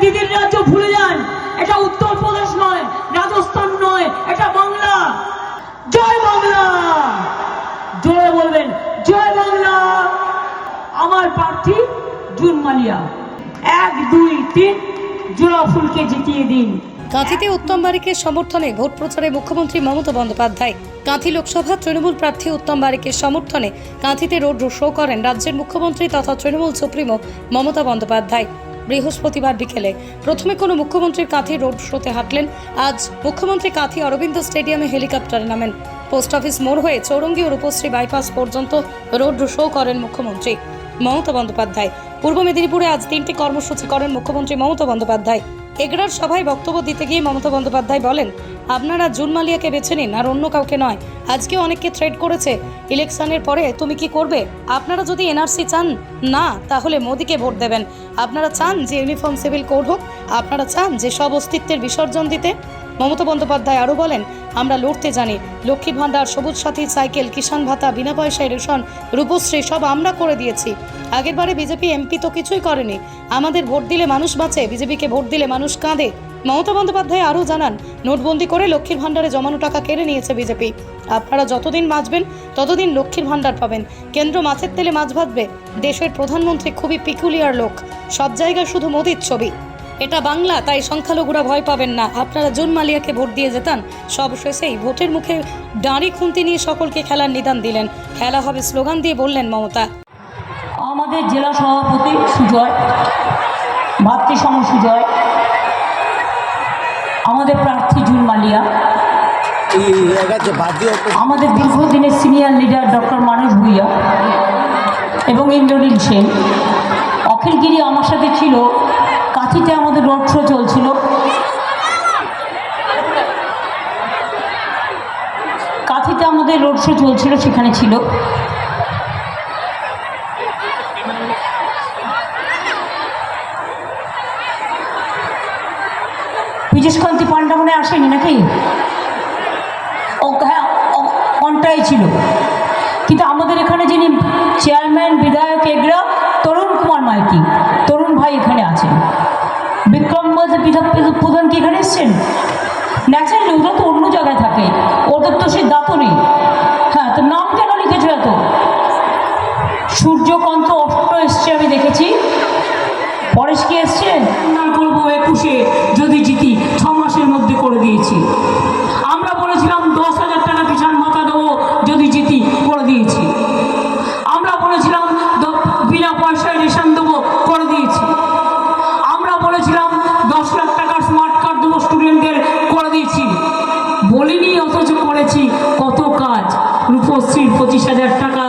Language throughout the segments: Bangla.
দিদির রাজ্য ভুলে যান। এটা উত্তরপ্রদেশ নয়, রাজস্থান নয়, এটা বাংলা। জয় বাংলা। জয় বলবেন, জয় বাংলা। আমার প্রার্থী জুন মালিয়া। এক, দুই, তিন, জোড়া ফুলকে জিতিয়ে দিন। কাঁথিতে উত্তম বারিকের সমর্থনে ভোট প্রচারে মুখ্যমন্ত্রী মমতা বন্দ্যোপাধ্যায়। কাঁথি লোকসভা তৃণমূল প্রার্থী উত্তম বারিকের সমর্থনে কাঁথিতে রোড শো করেন রাজ্যের মুখ্যমন্ত্রী তথা তৃণমূল সুপ্রিমো মমতা বন্দ্যোপাধ্যায়। বৃহস্পতিবার বিকেলে প্রথমে কোনো মুখ্যমন্ত্রীর কাঁথি রোড শোতে হাঁটলেন। আজ মুখ্যমন্ত্রী কাঁথি অরবিন্দ স্টেডিয়ামে হেলিকপ্টারে নামেন। পোস্ট অফিস মোড় হয়ে চৌরঙ্গি ও রূপশ্রী বাইপাস পর্যন্ত রোড শো করেন মুখ্যমন্ত্রী মমতা বন্দ্যোপাধ্যায়। পূর্ব মেদিনীপুরে আজ তিনটি কর্মসূচি করেন মুখ্যমন্ত্রী মমতা বন্দ্যোপাধ্যায়। এগরার সভায় বক্তব্য দিতে গিয়ে মমতা বন্দ্যোপাধ্যায় বলেন, আপনারা জুন মালিয়াকে বেছে নিন আর অন্য কাউকে নয়। আজকে অনেককে থ্রেড করেছে। ইলেকশনের পরে তুমি কি করবে? আপনারা যদি এনআরসি চান, না, তাহলে মোদীকে ভোট দেবেন। আপনারা চান যে ইউনিফর্ম সিভিল কোড হোক, আপনারা চান যে সব অস্তিত্বের বিসর্জন দিতে। মমতা বন্দ্যোপাধ্যায় আরও বলেন, আমরা লড়তে জানি। লক্ষ্মীর ভাণ্ডার, সবুজ সাথী সাইকেল, কিষাণ ভাতা, বিনা পয়সায় রেশন, রূপশ্রী, সব আমরা করে দিয়েছি। আগেরবারে বিজেপি এমপি তো কিছুই করেনি। আমাদের ভোট দিলে মানুষ বাঁচে, বিজেপিকে ভোট দিলে মানুষ কাঁদে। মমতা বন্দ্যোপাধ্যায় আরও জানান, নোটবন্দি করে লক্ষ্মীর ভাণ্ডারে জমানো টাকা কেড়ে নিয়েছে বিজেপি। আপনারা যতদিন বাঁচবেন, ততদিন লক্ষ্মীর ভাণ্ডার পাবেন। কেন্দ্র মাছের তেলে মাছ ভাজবে। দেশের প্রধানমন্ত্রী খুবই পিকুলিয়ার লোক। সব জায়গায় শুধু মোদির ছবি। এটা বাংলা, তাই সংখ্যালঘুরা ভয় পাবেন না। আপনারা জুন মালিয়াকে ভোট দিয়ে যেতান। সব শেষেই ভোটের মুখে দাঁড়ি খুন্তি নিয়ে সকলকে খেলার নিদান দিলেন। খেলা হবে স্লোগান দিয়ে বললেন মমতা। আমাদের জেলা সভাপতি সুজয় ভাতৃসম সুজয়, আমাদের প্রার্থী জুন মালিয়া আমাদের দীর্ঘদিনের senior leader doctor Manas Bhuiya এবং ইন্দ্রনীল সেন। অখিলগিরি আমার সাথে ছিল কাঁথিতে আমাদের রোড শো চলছিল কাঁথিতে আমাদের চলছিল, সেখানে ছিল। পীযুষকান্তি পান্ডা মনে আসেনি নাকি? হ্যাঁ কোনটাই ছিল। কিন্তু আমাদের এখানে যিনি চেয়ারম্যান, বিধায়ক, এগরা, তরুণ কুমার মাইতি। তরুণ ভাই এখানে আছেন। বিক্রম প্রধান কি এখানে এসছেন? ন্যাচারালি ওরা তো অন্য জায়গায় থাকে। ওদের তো সে দাঁতনে হ্যাঁ তো নাম কেন লিখেছো এত সূর্যকান্ত অষ্ট এসছে, আমি দেখেছি। পরেশ কি এসছে? না করব একুশে, যদি জিতি, ছ মাসের মধ্যে করে দিয়েছি। আমরা বলেছিলাম দশ হাজার টাকা কিষাণ ভাতা দেবো, যদি জিতি, করে দিয়েছি। আমরা বলেছিলাম বিনা পয়সায় রেশন দেবো, করে দিয়েছি। আমরা বলেছিলাম দশ লাখ টাকা স্মার্ট কার্ড দেবো স্টুডেন্টদের করে দিয়েছি। বলিনি, অথচ করেছি। কত কাজ? রূপশ্রীর পঁচিশ হাজার টাকা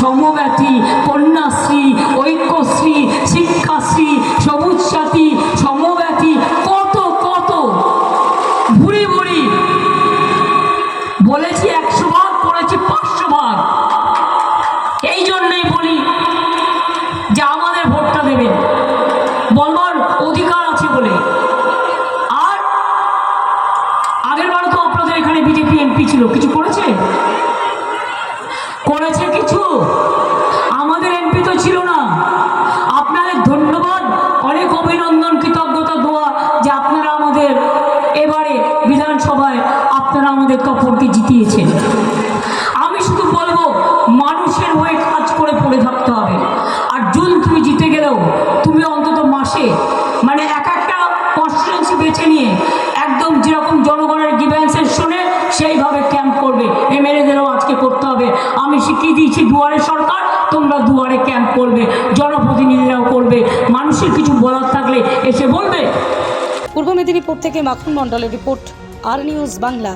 সমব্যাথী কন্যাশ্রী, ঐক্যশ্রী, শিক্ষাশ্রী, সবুজ সাথী সমব্যাথী কত কত? ভুড়ি ভুড়ি বলেছি একশো ভাগ, করেছি পাঁচশো ভাগ। এই জন্যই বলি যে আমাদের ভোটটা দেবেন বলবার অধিকার আছে বলে। আর আগের বার তো আপনাদের এখানে বিজেপি, এমপি ছিল। কিছু করেছে? আমাদের এমপি তো ছিল না। আপনাদের ধন্যবাদ, অনেক অভিনন্দন, কৃতজ্ঞতা, দোয়া যে আপনারা আমাদের এবারে বিধানসভায় আপনারা আমাদের তপরকে জিতিয়েছেন। আমি শুধু বলব, মানুষের হয়ে কাজ করে পড়ে থাকতে হবে। আর জুন তুমি জিতে গেলেও, তুমি অন্তত মাসে মানে এক একটা কনস্টিটুয়েন্সি বেছে নিয়ে, একদম যেরকম জনগণের ডিভেন্সের শুনে সেইভাবে ক্যাম্প করবে এমএলএদেরও আজকে করতে হবে আমি শিখিয়ে দিয়েছি দুয়ারে সরকার, তোমরা দুয়ারে ক্যাম্প করবে, জনপ্রতিনিধিরাও করবে। মানুষের কিছু বলার থাকলে এসে বলবে। পূর্ব মেদিনীপুর থেকে মাখন মণ্ডলের রিপোর্ট আর নিউজ বাংলা।